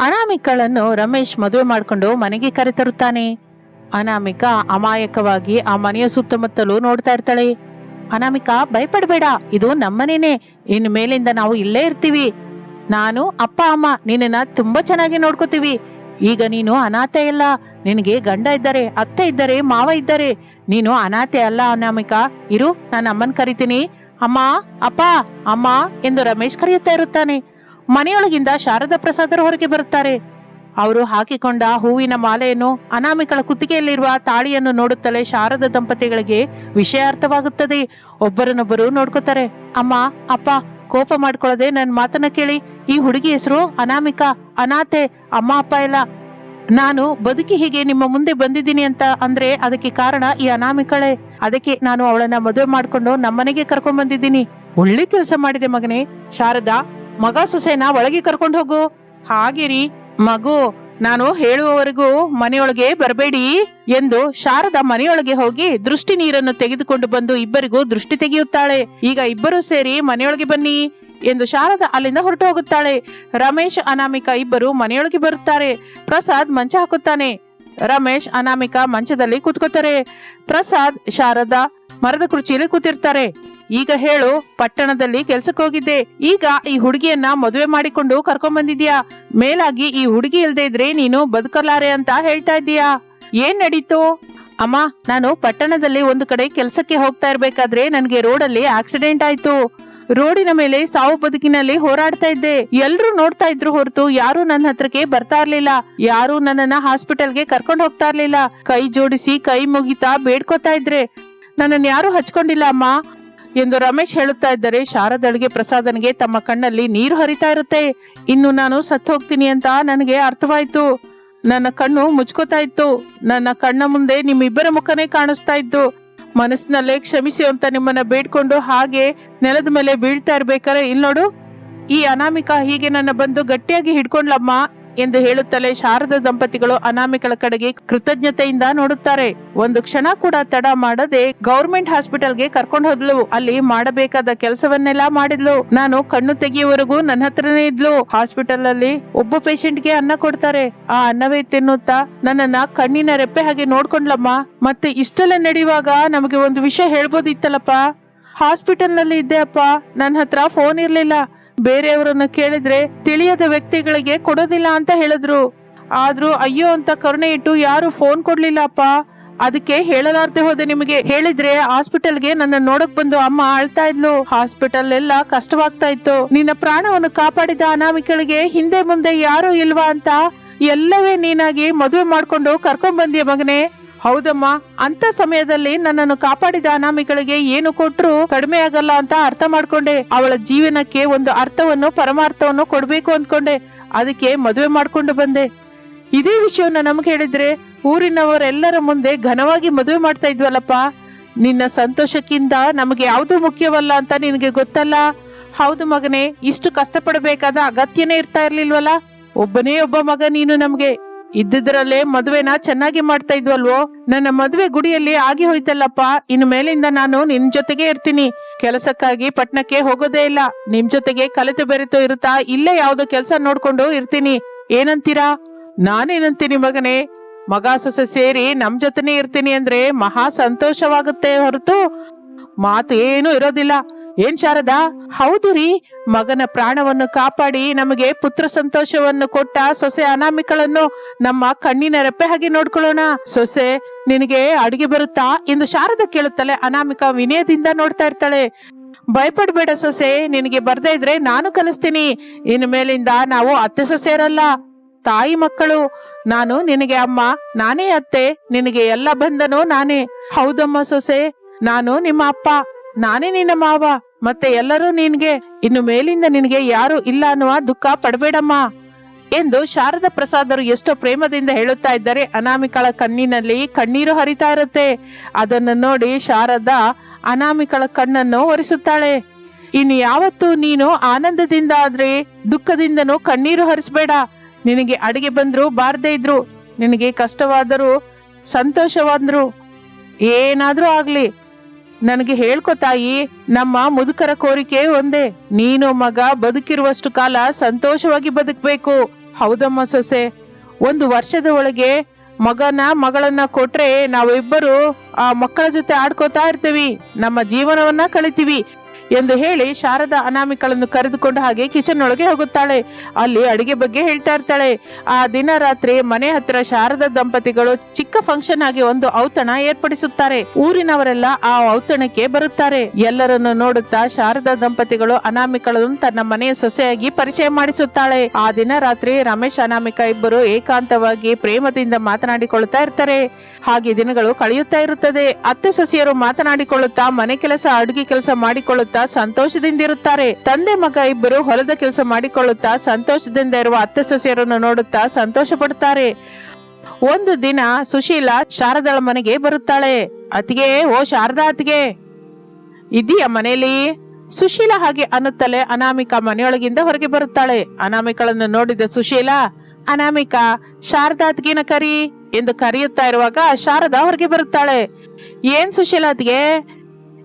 ಅನಾಮಿಕಳನ್ನು ರಮೇಶ್ ಮದುವೆ ಮಾಡಿಕೊಂಡು ಮನೆಗೆ ಕರೆತರುತ್ತಾನೆ. ಅನಾಮಿಕಾ ಅಮಾಯಕವಾಗಿ ಆ ಮನೆಯ ಸುತ್ತಮುತ್ತಲೂ ನೋಡ್ತಾ ಇರ್ತಾಳೆ. ಅನಾಮಿಕಾ, ಭಯಪಡಬೇಡ, ಇದು ನಮ್ಮನೇನೆ ಇನ್ನು ಮೇಲಿಂದ ನಾವು ಇಲ್ಲೇ ಇರ್ತೀವಿ. ನಾನು, ಅಪ್ಪ, ಅಮ್ಮ ನಿನ್ನನ್ನ ತುಂಬಾ ಚೆನ್ನಾಗಿ ನೋಡ್ಕೋತೀವಿ. ಈಗ ನೀನು ಅನಾಥೆ ಇಲ್ಲ. ನಿನಗೆ ಗಂಡ ಇದ್ದಾರೆ, ಅತ್ತೆ ಇದ್ದಾರೆ, ಮಾವ ಇದ್ದಾರೆ, ನೀನು ಅನಾಥೆ ಅಲ್ಲ ಅನಾಮಿಕಾ. ಇರು, ನಾನು ಅಮ್ಮನ್ ಕರಿತೀನಿ. ಅಮ್ಮ, ಅಪ್ಪ, ಅಮ್ಮ ಎಂದು ರಮೇಶ್ ಕರೆಯುತ್ತಾ ಇರುತ್ತಾನೆ. ಮನೆಯೊಳಗಿಂದ ಶಾರದಾ ಪ್ರಸಾದರು ಹೊರಗೆ ಬರುತ್ತಾರೆ. ಅವರು ಹಾಕಿಕೊಂಡ ಹೂವಿನ ಮಾಲೆಯನ್ನು ಅನಾಮಿಕಳ ಕುತ್ತಿಗೆಯಲ್ಲಿರುವ ತಾಳಿಯನ್ನು ನೋಡುತ್ತಲೇ ಶಾರದ ದಂಪತಿಗಳಿಗೆ ವಿಷಯ ಅರ್ಥವಾಗುತ್ತದೆ ಒಬ್ಬರನ್ನೊಬ್ಬರು ನೋಡ್ಕೋತಾರೆ. ಅಮ್ಮ, ಅಪ್ಪ, ಕೋಪ ಮಾಡ್ಕೊಳ್ಳದೆ ನನ್ನ ಮಾತನ್ನ ಕೇಳಿ. ಈ ಹುಡುಗಿ ಹೆಸರು ಅನಾಮಿಕಾ, ಅನಾಥೆ, ಅಮ್ಮ, ಅಪ್ಪ ಎಲ್ಲ. ನಾನು ಬದುಕಿ ಹೀಗೆ ನಿಮ್ಮ ಮುಂದೆ ಬಂದಿದ್ದೀನಿ ಅಂತ ಅಂದ್ರೆ ಅದಕ್ಕೆ ಕಾರಣ ಈ ಅನಾಮಿಕಳೆ. ಅದಕ್ಕೆ ನಾನು ಅವಳನ್ನ ಮದುವೆ ಮಾಡ್ಕೊಂಡು ನಮ್ಮನೆಗೆ ಕರ್ಕೊಂಡ್ ಬಂದಿದ್ದೀನಿ. ಒಳ್ಳೆ ಕೆಲಸ ಮಾಡಿದೆ ಮಗನೇ. ಶಾರದಾ, ಮಗ ಸೊಸೆನ ಒಳಗೆ ಕರ್ಕೊಂಡು ಹೋಗು. ಹಾಗಿರಿ. ಮಗು, ನಾನು ಹೇಳುವವರೆಗೂ ಮನೆಯೊಳಗೆ ಬರಬೇಡಿ ಎಂದು ಶಾರದ ಮನೆಯೊಳಗೆ ಹೋಗಿ ದೃಷ್ಟಿ ನೀರನ್ನು ತೆಗೆದುಕೊಂಡು ಬಂದು ಇಬ್ಬರಿಗೂ ದೃಷ್ಟಿ ತೆಗೆಯುತ್ತಾಳೆ. ಈಗ ಇಬ್ಬರೂ ಸೇರಿ ಮನೆಯೊಳಗೆ ಬನ್ನಿ ಎಂದು ಶಾರದ ಅಲ್ಲಿಂದ ಹೊರಟು ಹೋಗುತ್ತಾಳೆ. ರಮೇಶ್, ಅನಾಮಿಕಾ ಇಬ್ಬರು ಮನೆಯೊಳಗೆ ಬರುತ್ತಾರೆ. ಪ್ರಸಾದ್ ಮಂಚ ಹಾಕುತ್ತಾನೆ. ರಮೇಶ್, ಅನಾಮಿಕಾ ಮಂಚದಲ್ಲಿ ಕೂತ್ಕೋತಾರೆ ಪ್ರಸಾದ್, ಶಾರದಾ ಮರದ ಕುರ್ಚಿಯಲ್ಲಿ ಕೂತಿರ್ತಾರೆ. ಈಗ ಹೇಳು, ಪಟ್ಟಣದಲ್ಲಿ ಕೆಲ್ಸಕ್ಕೆ ಹೋಗಿದ್ದೆ. ಈಗ ಈ ಹುಡುಗಿಯನ್ನ ಮದುವೆ ಮಾಡಿಕೊಂಡು ಕರ್ಕೊಂಡ್ ಬಂದಿದ್ಯಾ? ಮೇಲಾಗಿ ಈ ಹುಡುಗಿ ಇಲ್ದೇ ಇದ್ರೆ ನೀನು ಬದುಕಲಾರೆ ಅಂತ ಹೇಳ್ತಾ ಇದ್ದೀಯಾ? ಏನ್ ನಡೀತು? ಅಮ್ಮ, ನಾನು ಪಟ್ಟಣದಲ್ಲಿ ಒಂದು ಕಡೆ ಕೆಲ್ಸಕ್ಕೆ ಹೋಗ್ತಾ ಇರ್ಬೇಕಾದ್ರೆ ನನ್ಗೆ ರೋಡಲ್ಲಿ ಆಕ್ಸಿಡೆಂಟ್ ಆಯ್ತು. ರೋಡಿನ ಮೇಲೆ ಸಾವು ಬದುಕಿನಲ್ಲಿ ಹೋರಾಡ್ತಾ ಇದ್ದೆ. ಎಲ್ರು ನೋಡ್ತಾ ಇದ್ರು ಹೊರತು ಯಾರು ನನ್ನ ಹತ್ರಕ್ಕೆ ಬರ್ತಾ ಇರ್ಲಿಲ್ಲ. ಯಾರು ನನ್ನನ್ನ ಹಾಸ್ಪಿಟಲ್ಗೆ ಕರ್ಕೊಂಡು ಹೋಗ್ತಾ ಇರ್ಲಿಲ್ಲ. ಕೈ ಜೋಡಿಸಿ ಕೈ ಮುಗಿತಾ ಬೇಡ್ಕೋತಾ ಇದ್ರೆ. ನನ್ನನ್ನು ಯಾರು ಹಚ್ಕೊಂಡಿಲ್ಲ, ಅಮ್ಮ. ಎಂದು ರಮೇಶ್ ಹೇಳುತ್ತಾ ಇದ್ದರೆ, ಶಾರದಳಿಗೆ ಪ್ರಸಾದನಿಗೆ ತಮ್ಮ ಕಣ್ಣಲ್ಲಿ ನೀರು ಹರಿತಾ ಇರುತ್ತೆ. ಇನ್ನು ನಾನು ಸತ್ತು ಹೋಗ್ತೀನಿ ಅಂತ ನನಗೆ ಅರ್ಥವಾಯ್ತು. ನನ್ನ ಕಣ್ಣು ಮುಚ್ಕೋತಾ ಇತ್ತು. ನನ್ನ ಕಣ್ಣ ಮುಂದೆ ನಿಮ್ಮಿಬ್ಬರ ಮುಖನೇ ಕಾಣಿಸ್ತಾ ಇತ್ತು. ಮನಸ್ಸಿನಲ್ಲೇ ಕ್ಷಮಿಸಿ ಅಂತ ನಿಮ್ಮನ್ನ ಬೇಡ್ಕೊಂಡು ಹಾಗೆ ನೆಲದ ಮೇಲೆ ಬೀಳ್ತಾ ಇರ್ಬೇಕಾರೆ ಇಲ್ಲಿ ನೋಡು ಈ ಅನಾಮಿಕಾ ಹೀಗೆ ನನ್ನ ಬಂದು ಗಟ್ಟಿಯಾಗಿ ಹಿಡ್ಕೊಂಡ್ಲಮ್ಮ? ಎಂದು ಹೇಳುತ್ತಲೇ ಶಾರದ ದಂಪತಿಗಳು ಅನಾಮಿಕಳ ಕಡೆಗೆ ಕೃತಜ್ಞತೆಯಿಂದ ನೋಡುತ್ತಾರೆ. ಒಂದು ಕ್ಷಣ ಕೂಡ ತಡ ಮಾಡದೆ ಗೌರ್ಮೆಂಟ್ ಹಾಸ್ಪಿಟಲ್ಗೆ ಕರ್ಕೊಂಡು ಹೋದ್ಲು. ಅಲ್ಲಿ ಮಾಡಬೇಕಾದ ಕೆಲಸವನ್ನೆಲ್ಲ ಮಾಡಿದ್ಲು. ನಾನು ಕಣ್ಣು ತೆಗೆಯುವವರೆಗೂ ನನ್ನ ಹತ್ರನೇ ಇದ್ಲು. ಹಾಸ್ಪಿಟಲ್ ಅಲ್ಲಿ ಒಬ್ಬ ಪೇಷಂಟ್ಗೆ ಅನ್ನ ಕೊಡ್ತಾರೆ. ಆ ಅನ್ನವೇ ತಿನ್ನುತ್ತಾ ನನ್ನನ್ನ ಕಣ್ಣಿನ ರೆಪ್ಪೆ ಹಾಗೆ ನೋಡ್ಕೊಂಡ್ಲಮ್ಮ. ಮತ್ತೆ ಇಷ್ಟೆಲ್ಲ ನಡೆಯುವಾಗ ನಮಗೆ ಒಂದು ವಿಷಯ ಹೇಳ್ಬೋದಿತ್ತಲ್ಲಪ್ಪ? ಹಾಸ್ಪಿಟಲ್ನಲ್ಲಿ ಇದ್ದೆ ಅಪ್ಪ. ನನ್ನ ಹತ್ರ ಫೋನ್ ಇರ್ಲಿಲ್ಲ. ಬೇರೆಯವರನ್ನ ಕೇಳಿದ್ರೆ ತಿಳಿಯದ ವ್ಯಕ್ತಿಗಳಿಗೆ ಕೊಡೋದಿಲ್ಲ ಅಂತ ಹೇಳಿದ್ರು. ಆದ್ರೂ ಅಯ್ಯೋ ಅಂತ ಕರುಣೆ ಇಟ್ಟು ಯಾರು ಫೋನ್ ಕೊಡ್ಲಿಲ್ಲ ಅಪ್ಪ ಅದಕ್ಕೆ ಹೇಳಲಾರ್ದೆ ಹೋದೆ ನಿಮಗೆ. ಹೇಳಿದ್ರೆ ಹಾಸ್ಪಿಟಲ್ಗೆ ನನ್ನ ನೋಡಕ್ ಬಂದು ಅಮ್ಮ ಅಳ್ತಾ ಇದ್ಲು. ಹಾಸ್ಪಿಟಲ್ ಎಲ್ಲ ಕಷ್ಟವಾಗ್ತಾ ಇತ್ತು. ನಿನ್ನ ಪ್ರಾಣವನ್ನು ಕಾಪಾಡಿದ ಅನಾಮಿಕಳಿಗೆ ಹಿಂದೆ ಮುಂದೆ ಯಾರು ಇಲ್ವಾ ಅಂತ ಎಲ್ಲವೇ ನೀನಾಗಿ ಮದುವೆ ಮಾಡ್ಕೊಂಡು ಕರ್ಕೊಂಡ್ ಬಂದಿಯ ಮಗನೇ. ಹೌದಮ್ಮ, ಅಂತ ಸಮಯದಲ್ಲಿ ನನ್ನನ್ನು ಕಾಪಾಡಿದ ಅನಾಮಿಗಳಿಗೆ ಏನು ಕೊಟ್ರು ಕಡಿಮೆ ಆಗಲ್ಲ ಅಂತ ಅರ್ಥ ಮಾಡ್ಕೊಂಡೆ. ಅವಳ ಜೀವನಕ್ಕೆ ಒಂದು ಅರ್ಥವನ್ನು, ಪರಮಾರ್ಥವನ್ನು ಕೊಡ್ಬೇಕು ಅಂದ್ಕೊಂಡೆ. ಅದಕ್ಕೆ ಮದುವೆ ಮಾಡ್ಕೊಂಡು ಬಂದೆ. ಇದೇ ವಿಷಯವನ್ನ ನಮ್ಗೆ ಹೇಳಿದ್ರೆ ಊರಿನವರೆಲ್ಲರ ಮುಂದೆ ಘನವಾಗಿ ಮದುವೆ ಮಾಡ್ತಾ ಇದ್ವಲ್ಲಪ್ಪ. ನಿನ್ನ ಸಂತೋಷಕ್ಕಿಂತ ನಮಗೆ ಯಾವುದು ಮುಖ್ಯವಲ್ಲ ಅಂತ ನಿನಗೆ ಗೊತ್ತಲ್ಲ? ಹೌದು ಮಗನೇ, ಇಷ್ಟು ಕಷ್ಟಪಡಬೇಕಾದ ಅಗತ್ಯನೇ ಇರ್ತಾ ಇರ್ಲಿಲ್ವಲ್ಲ? ಒಬ್ಬನೇ ಒಬ್ಬ ಮಗ ನೀನು ನಮ್ಗೆ. ಇದ್ದಿದ್ರಲ್ಲೇ ಮದುವೆನ ಚೆನ್ನಾಗಿ ಮಾಡ್ತಾ ಇದ್ವಲ್ವೋ? ನನ್ನ ಮದುವೆ ಗುಡಿಯಲ್ಲಿ ಆಗಿ ಹೋಯ್ತಲ್ಲಪ್ಪ. ಇನ್ನು ಮೇಲಿಂದ ನಾನು ನಿನ್ ಜೊತೆಗೆ ಇರ್ತೀನಿ. ಕೆಲಸಕ್ಕಾಗಿ ಪಟ್ಟಣಕ್ಕೆ ಹೋಗೋದೇ ಇಲ್ಲ. ನಿಮ್ ಜೊತೆಗೆ ಕಲಿತು ಬೆರೆತು ಇರುತ್ತಾ ಇಲ್ಲೇ ಯಾವ್ದೋ ಕೆಲಸ ನೋಡ್ಕೊಂಡು ಇರ್ತೀನಿ. ಏನಂತೀರಾ? ನಾನೇನಂತೀನಿ ಮಗನೇ? ಮಗ ಸೊಸೆ ಸೇರಿ ನಮ್ ಜೊತೆನೆ ಇರ್ತೀನಿ ಅಂದ್ರೆ ಮಹಾ ಸಂತೋಷವಾಗುತ್ತೆ ಹೊರತು. ಮಾತು ಏನು ಇರೋದಿಲ್ಲ. ಏನ್ ಶಾರದಾ? ಹೌದು ರೀ. ಮಗನ ಪ್ರಾಣವನ್ನು ಕಾಪಾಡಿ ನಮಗೆ ಪುತ್ರ ಸಂತೋಷವನ್ನು ಕೊಟ್ಟ ಸೊಸೆ ಅನಾಮಿಕಳನ್ನು ನಮ್ಮ ಕಣ್ಣಿನ ರೆಪ್ಪೆ ಹಾಗೆ ನೋಡ್ಕೊಳ್ಳೋಣ. ಸೊಸೆ, ನಿನಗೆ ಅಡುಗೆ ಬರುತ್ತಾ? ಎಂದು ಶಾರದ ಕೇಳುತ್ತಲೆ ಅನಾಮಿಕ ವಿನಯದಿಂದ ನೋಡ್ತಾ ಇರ್ತಾಳೆ. ಭಯಪಡ್ಬೇಡ ಸೊಸೆ, ನಿನಗೆ ಬರ್ದೇ ಇದ್ರೆ ನಾನು ಕಲಿಸ್ತೀನಿ. ಇನ್ನು ಮೇಲಿಂದ ನಾವು ಅತ್ತೆ ಸೊಸೆಯರಲ್ಲ. ತಾಯಿ ಮಕ್ಕಳು. ನಾನು ನಿನಗೆ ಅಮ್ಮ, ನಾನೇ ಅತ್ತೆ, ನಿನಗೆ ಎಲ್ಲ ಬಂದನು ನಾನೇ. ಹೌದಮ್ಮ ಸೊಸೆ, ನಾನು ನಿಮ್ಮ ಅಪ್ಪ, ನಾನೇ ನಿನ್ನ ಮಾವ. ಮತ್ತೆ ಎಲ್ಲರೂ ನಿನ್ಗೆ, ಇನ್ನು ಮೇಲಿಂದ ನಿನಗೆ ಯಾರು ಇಲ್ಲ ಅನ್ನುವ ದುಃಖ ಪಡಬೇಡಮ್ಮ ಎಂದು ಶಾರದ ಪ್ರಸಾದರು ಎಷ್ಟೋ ಪ್ರೇಮದಿಂದ ಹೇಳುತ್ತಾ ಇದ್ದಾರೆ ಅನಾಮಿಕಳ ಕಣ್ಣಿನಲ್ಲಿ ಕಣ್ಣೀರು ಹರಿತಾ ಇರುತ್ತೆ. ಅದನ್ನು ನೋಡಿ ಶಾರದ ಅನಾಮಿಕಳ ಕಣ್ಣನ್ನು ಒರೆಸುತ್ತಾಳೆ. ಇನ್ನು ಯಾವತ್ತು ನೀನು ಆನಂದದಿಂದ ಆದ್ರೆ ದುಃಖದಿಂದನೂ ಕಣ್ಣೀರು ಹರಿಸ್ಬೇಡ. ನಿನಗೆ ಅಡಿಗೆ ಬಂದ್ರು ಬಾರದೇ ಇದ್ರು. ನಿನಗೆ ಕಷ್ಟವಾದರೂ ಸಂತೋಷವಾದ್ರು ಏನಾದ್ರೂ ಆಗ್ಲಿ. ನನಗೆ ಹೇಳ್ಕೊತಾಯಿ ನಮ್ಮ ಮುದುಕರ ಕೋರಿಕೆ ಒಂದೇ. ನೀನು ಮಗ ಬದುಕಿರುವಷ್ಟು ಕಾಲ ಸಂತೋಷವಾಗಿ ಬದುಕಬೇಕು. ಹೌದಮ್ಮ ಸೊಸೆ. ಒಂದು ವರ್ಷದ ಒಳಗೆ ಮಗನ ಮಗಳನ್ನ ಕೊಟ್ರೆ ನಾವಿಬ್ಬರು ಆ ಮಕ್ಕಳ ಜೊತೆ ಆಡ್ಕೋತಾ ಇರ್ತೀವಿ. ನಮ್ಮ ಜೀವನವನ್ನ ಕಳಿತೀವಿ. ಎಂದು ಹೇಳಿ ಶಾರದಾ ಅನಾಮಿಕಳನ್ನು ಕರೆದುಕೊಂಡು ಹಾಗೆ ಕಿಚನ್ ಒಳಗೆ ಹೋಗುತ್ತಾಳೆ. ಅಲ್ಲಿ ಅಡಿಗೆ ಬಗ್ಗೆ ಹೇಳ್ತಾ ಇರ್ತಾಳೆ. ಆ ದಿನ ರಾತ್ರಿ ಮನೆ ಹತ್ತಿರ ಶಾರದಾ ದಂಪತಿಗಳು ಚಿಕ್ಕ ಫಂಕ್ಷನ್ ಆಗಿ ಒಂದು ಔತಣ ಏರ್ಪಡಿಸುತ್ತಾರೆ. ಊರಿನವರೆಲ್ಲ ಆ ಔತಣಕ್ಕೆ ಬರುತ್ತಾರೆ. ಎಲ್ಲರನ್ನು ನೋಡುತ್ತಾ ಶಾರದಾ ದಂಪತಿಗಳು ಅನಾಮಿಕಳನ್ನು ತನ್ನ ಮನೆಯ ಸೊಸೆಯಾಗಿ ಪರಿಚಯ ಮಾಡಿಸುತ್ತಾಳೆ. ಆ ದಿನ ರಾತ್ರಿ ರಮೇಶ್ ಅನಾಮಿಕ ಇಬ್ಬರು ಏಕಾಂತವಾಗಿ ಪ್ರೇಮದಿಂದ ಮಾತನಾಡಿಕೊಳ್ಳುತ್ತಾ ಇರ್ತಾರೆ. ಹಾಗೆ ದಿನಗಳು ಕಳೆಯುತ್ತಾ ಇರುತ್ತದೆ. ಅತ್ತೆ ಸೊಸೆಯರು ಮಾತನಾಡಿಕೊಳ್ಳುತ್ತಾ ಮನೆ ಕೆಲಸ, ಅಡುಗೆ ಕೆಲಸ ಮಾಡಿಕೊಳ್ಳುತ್ತಾ ಸಂತೋಷದಿಂದ ಇರುತ್ತಾರೆ. ತಂದೆ ಮಗ ಇಬ್ಬರು ಹೊಲದ ಕೆಲಸ ಮಾಡಿಕೊಳ್ಳುತ್ತಾ ಸಂತೋಷದಿಂದ ಇರುವ ಅತ್ತೆ ಸೊಸೆಯರನ್ನು ನೋಡುತ್ತಾ ಸಂತೋಷ ಪಡುತ್ತಾರೆ ಒಂದು ದಿನ ಸುಶೀಲಾ ಶಾರದಾಳ ಮನೆಗೆ ಬರುತ್ತಾಳೆ. ಅತಿಗೆ ಓ ಶಾರದಾ ಅತಿಗೆ ಇದೀಯ ಮನೆಯಲ್ಲಿ? ಸುಶೀಲ ಹಾಗೆ ಅನ್ನುತ್ತಲೇ ಅನಾಮಿಕಾ ಮನೆಯೊಳಗಿಂದ ಹೊರಗೆ ಬರುತ್ತಾಳೆ. ಅನಾಮಿಕಳನ್ನು ನೋಡಿದ ಸುಶೀಲ, ಅನಾಮಿಕಾ, ಶಾರದಾ ಅತ್ಗೆನ ಕರಿ? ಎಂದು ಕರೆಯುತ್ತಾ ಇರುವಾಗ ಶಾರದಾ ಹೊರಗೆ ಬರುತ್ತಾಳೆ. ಏನ್ ಸುಶೀಲಾ ಅತ್ಗೆ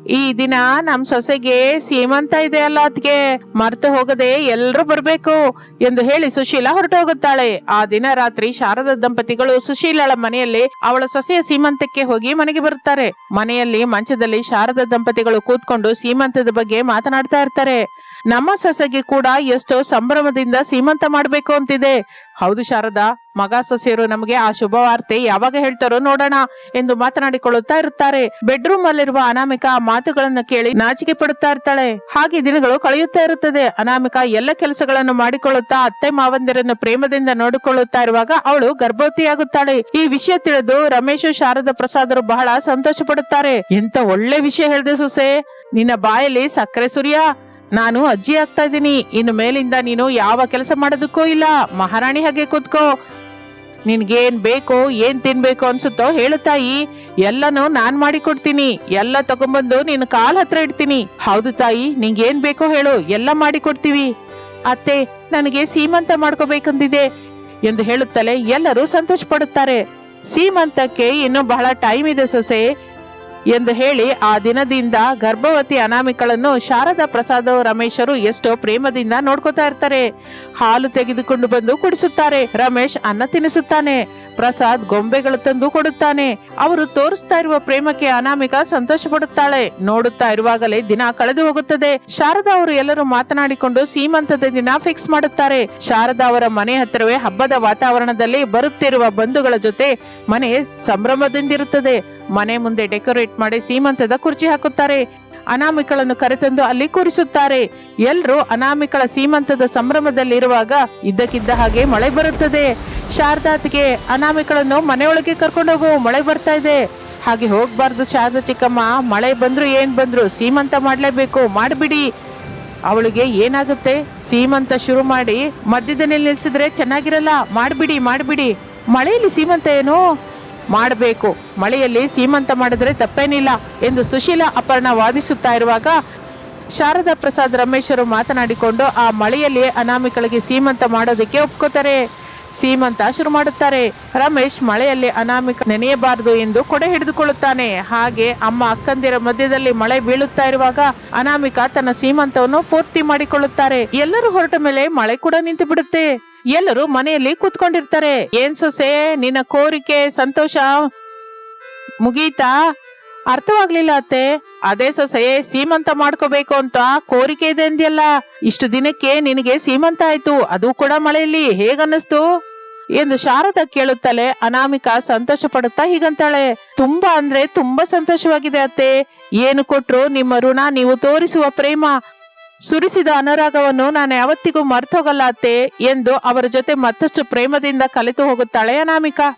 ಈ ದಿನ ನಮ್ ಸೊಸೆಗೆ ಸೀಮಂತ ಇದೆ ಅಲ್ಲ ಅದ್ಗೆ ಮರ್ತು ಹೋಗದೆ ಎಲ್ರೂ ಬರ್ಬೇಕು ಎಂದು ಹೇಳಿ ಸುಶೀಲ ಹೊರಟು ಹೋಗುತ್ತಾಳೆ. ಆ ದಿನ ರಾತ್ರಿ ಶಾರದ ದಂಪತಿಗಳು ಸುಶೀಲಳ ಮನೆಯಲ್ಲಿ ಅವಳ ಸೊಸೆಯ ಸೀಮಂತಕ್ಕೆ ಹೋಗಿ ಮನೆಗೆ ಬರುತ್ತಾರೆ. ಮನೆಯಲ್ಲಿ ಮಂಚದಲ್ಲಿ ಶಾರದ ದಂಪತಿಗಳು ಕೂತ್ಕೊಂಡು ಸೀಮಂತದ ಬಗ್ಗೆ ಮಾತನಾಡ್ತಾ ಇರ್ತಾರೆ. ನಮ್ಮ ಸೊಸೆಗೆ ಕೂಡ ಎಷ್ಟೋ ಸಂಭ್ರಮದಿಂದ ಸೀಮಂತ ಮಾಡ್ಬೇಕು ಅಂತಿದೆ. ಹೌದು ಶಾರದಾ, ಮಗ ಸೊಸೆಯರು ನಮಗೆ ಆ ಶುಭವಾರ್ತೆ ಯಾವಾಗ ಹೇಳ್ತಾರೋ ನೋಡೋಣ ಎಂದು ಮಾತನಾಡಿಕೊಳ್ಳುತ್ತಾ ಇರುತ್ತಾರೆ. ಬೆಡ್ರೂಮ್ ಅಲ್ಲಿರುವ ಅನಾಮಿಕಾ ಮಾತುಗಳನ್ನ ಕೇಳಿ ನಾಚಿಕೆ ಪಡುತ್ತಾ ಇರ್ತಾಳೆ. ಹಾಗೆ ದಿನಗಳು ಕಳೆಯುತ್ತಾ ಇರುತ್ತದೆ. ಅನಾಮಿಕಾ ಎಲ್ಲ ಕೆಲಸಗಳನ್ನು ಮಾಡಿಕೊಳ್ಳುತ್ತಾ ಅತ್ತೆ ಮಾವಂದಿರನ್ನು ಪ್ರೇಮದಿಂದ ನೋಡಿಕೊಳ್ಳುತ್ತಾ ಇರುವಾಗ ಅವಳು ಗರ್ಭವತಿಯಾಗುತ್ತಾಳೆ. ಈ ವಿಷಯ ತಿಳಿದು ರಮೇಶ್ ಶಾರದಾ ಪ್ರಸಾದರು ಬಹಳ ಸಂತೋಷ ಪಡುತ್ತಾರೆ ಎಂತ ಒಳ್ಳೆ ವಿಷಯ ಹೇಳಿದೆ ಸೊಸೆ. ನಿನ್ನ ಬಾಯಲ್ಲಿ ಸಕ್ಕರೆ ಸುರಿಯ. ನಾನು ಅಜ್ಜಿ ಆಗ್ತಾ ಇದ್ದೀನಿ. ಇನ್ನು ಮೇಲಿಂದ ನೀನು ಯಾವ ಕೆಲಸ ಮಾಡೋದಕ್ಕೂ ಇಲ್ಲ. ಮಹಾರಾಣಿ ಹಾಗೆ ಕೂತ್ಕೋ. ನಿನ್ಗೇನ್ ಬೇಕೋ, ಏನ್ ತಿನ್ಬೇಕು ಅನ್ಸುತ್ತೋ ಹೇಳು ತಾಯಿ. ಎಲ್ಲನೂ ನಾನ್ ಮಾಡಿಕೊಡ್ತೀನಿ. ಎಲ್ಲ ತಗೊಂಬಂದು ನಿನ್ ಕಾಲ್ ಹತ್ರ ಇಡ್ತೀನಿ. ಹೌದು ತಾಯಿ, ನಿಂಗೇನ್ ಬೇಕೋ ಹೇಳು. ಎಲ್ಲ ಮಾಡಿಕೊಡ್ತೀವಿ. ಅತ್ತೆ, ನನಗೆ ಸೀಮಂತ ಮಾಡ್ಕೋಬೇಕಂದಿದೆ ಎಂದು ಹೇಳುತ್ತಲೇ ಎಲ್ಲರೂ ಸಂತೋಷ ಪಡುತ್ತಾರೆ ಸೀಮಂತಕ್ಕೆ ಇನ್ನು ಬಹಳ ಟೈಮ್ ಇದೆ ಸೊಸೆ. ಎಂದು ಹೇಳಿ ಆ ದಿನದಿಂದ ಗರ್ಭವತಿ ಅನಾಮಿಕಳನ್ನು ಶಾರದಾ ಪ್ರಸಾದ್ ರಮೇಶರು ಎಷ್ಟೋ ಪ್ರೇಮದಿಂದ ನೋಡ್ಕೋತಾ ಇರ್ತಾರೆ. ಹಾಲು ತೆಗೆದುಕೊಂಡು ಬಂದು ಕುಡಿಸುತ್ತಾರೆ. ರಮೇಶ್ ಅನ್ನ ತಿನ್ನಿಸುತ್ತಾನೆ ಪ್ರಸಾದ್ ಗೊಂಬೆಗಳು ತಂದು ಕೊಡುತ್ತಾನೆ. ಅವರು ತೋರಿಸ್ತಾ ಇರುವ ಪ್ರೇಮಕ್ಕೆ ಅನಾಮಿಕ ಸಂತೋಷ ಪಡುತ್ತಾಳೆ. ನೋಡುತ್ತಾ ಇರುವಾಗಲೇ ದಿನ ಕಳೆದು ಹೋಗುತ್ತದೆ. ಶಾರದಾ ಅವರು ಎಲ್ಲರೂ ಮಾತನಾಡಿಕೊಂಡು ಸೀಮಂತದ ದಿನ ಫಿಕ್ಸ್ ಮಾಡುತ್ತಾರೆ. ಶಾರದಾ ಅವರ ಮನೆ ಹತ್ತಿರವೇ ಹಬ್ಬದ ವಾತಾವರಣದಲ್ಲಿ ಬರುತ್ತಿರುವ ಬಂಧುಗಳ ಜೊತೆ ಮನೆ ಸಂಭ್ರಮದಿಂದಿರುತ್ತದೆ. ಮನೆ ಮುಂದೆ ಡೆಕೋರೇಟ್ ಮಾಡಿ ಸೀಮಂತದ ಕುರ್ಚಿ ಹಾಕುತ್ತಾರೆ. ಅನಾಮಿಕಳನ್ನು ಕರೆತಂದು ಅಲ್ಲಿ ಕೂರಿಸುತ್ತಾರೆ. ಎಲ್ಲರೂ ಅನಾಮಿಕಳ ಸೀಮಂತದ ಸಂಭ್ರಮದಲ್ಲಿರುವಾಗ ಇದ್ದಕ್ಕಿದ್ದ ಹಾಗೆ ಮಳೆ ಬರುತ್ತದೆ. ಶಾರದಾತ್ಗೆ ಅನಾಮಿಕಳನ್ನು ಮನೆಯೊಳಗೆ ಹೋಗು, ಮಳೆ ಬರ್ತಾ ಇದೆ. ಹಾಗೆ ಹೋಗ್ಬಾರ್ದು ಶಾರದಾ ಚಿಕ್ಕಮ್ಮ, ಮಳೆ ಬಂದ್ರು ಏನ್ ಬಂದ್ರು ಸೀಮಂತ ಮಾಡ್ಲೇಬೇಕು, ಮಾಡ್ಬಿಡಿ. ಅವಳಿಗೆ ಏನಾಗುತ್ತೆ? ಸೀಮಂತ ಶುರು ಮಾಡಿ ಮಧ್ಯದಲ್ಲಿ ನಿಲ್ಸಿದ್ರೆ ಚೆನ್ನಾಗಿರಲ್ಲ, ಮಾಡ್ಬಿಡಿ ಮಾಡ್ಬಿಡಿ. ಮಳೆಯಲ್ಲಿ ಸೀಮಂತ ಏನು? ಮಾಡಬೇಕು. ಮಳೆಯಲ್ಲಿ ಸೀಮಂತ ಮಾಡಿದರೆ ತಪ್ಪೇನಿಲ್ಲ ಎಂದು ಸುಶೀಲಾ ಅಪರ್ಣ ವಾದಿಸುತ್ತಾ ಇರುವಾಗ ಶಾರದಾ ಪ್ರಸಾದ್ ರಮೇಶರು ಮಾತನಾಡಿಕೊಂಡು, ಆ ಮಳೆಯಲ್ಲಿ ಅನಾಮಿಕಳಿಗೆ ಸೀಮಂತ ಮಾಡೋದಕ್ಕೆ ಒಪ್ಕೋತಾರೆ. ಸೀಮಂತ ಶುರು ಮಾಡುತ್ತಾರೆ. ರಮೇಶ್ ಮಳೆಯಲ್ಲಿ ಅನಾಮಿಕ ನೆನೆಯಬಾರದು ಎಂದು ಕೊಡೆ ಹಿಡಿದುಕೊಳ್ಳುತ್ತಾನೆ. ಹಾಗೆ ಅಮ್ಮ ಅಕ್ಕಂದಿರ ಮಧ್ಯದಲ್ಲಿ ಮಳೆ ಬೀಳುತ್ತಾ ಇರುವಾಗ ಅನಾಮಿಕ ತನ್ನ ಸೀಮಂತವನ್ನು ಪೂರ್ತಿ ಮಾಡಿಕೊಳ್ಳುತ್ತಾರೆ. ಎಲ್ಲರೂ ಹೊರಟ ಮೇಲೆ ಮಳೆ ಕೂಡ ನಿಂತು ಬಿಡುತ್ತೆ. ಎಲ್ಲರೂ ಮನೆಯಲ್ಲಿ ಕೂತ್ಕೊಂಡಿರ್ತಾರೆ. ಏನ್ ಸೊಸೆ, ನಿನ್ನ ಕೋರಿಕೆ, ಸಂತೋಷ? ಮುಗೀತಾ? ಅರ್ಥವಾಗ್ಲಿಲ್ಲ ಅತ್ತೆ. ಅದೇ ಸೊಸೆ ಸೀಮಂತ ಮಾಡ್ಕೋಬೇಕು ಅಂತ ಕೋರಿಕೆ ಇದೆ ಅಂದ್ಯಲ್ಲ. ಇಷ್ಟು ದಿನಕ್ಕೆ ನಿನಗೆ ಸೀಮಂತ ಆಯ್ತು. ಅದು ಕೂಡ ಮಳೆಯಲ್ಲಿ. ಹೇಗನ್ನಿಸ್ತು? ಎಂದು ಶಾರದ ಕೇಳುತ್ತಲೇ ಅನಾಮಿಕಾ ಸಂತೋಷ ಪಡುತ್ತಾ ಹೀಗಂತಾಳೆ. ತುಂಬಾ ಅಂದ್ರೆ ತುಂಬಾ ಸಂತೋಷವಾಗಿದೆ ಅತ್ತೆ. ಏನು ಕೊಟ್ರು ನಿಮ್ಮ ಋಣ ನೀವು ತೋರಿಸುವ ಪ್ರೇಮ. ಸುರಿಸಿದ ಅನುರಾಗವನ್ನು ನಾನು ಯಾವತ್ತಿಗೂ ಮರ್ತೋಗಲ್ಲ ಅತ್ತೆ ಎಂದು ಅವರ ಜೊತೆ ಮತ್ತಷ್ಟು ಪ್ರೇಮದಿಂದ ಕಲಿತು ಹೋಗುತ್ತಾಳೆ ಅನಾಮಿಕಾ.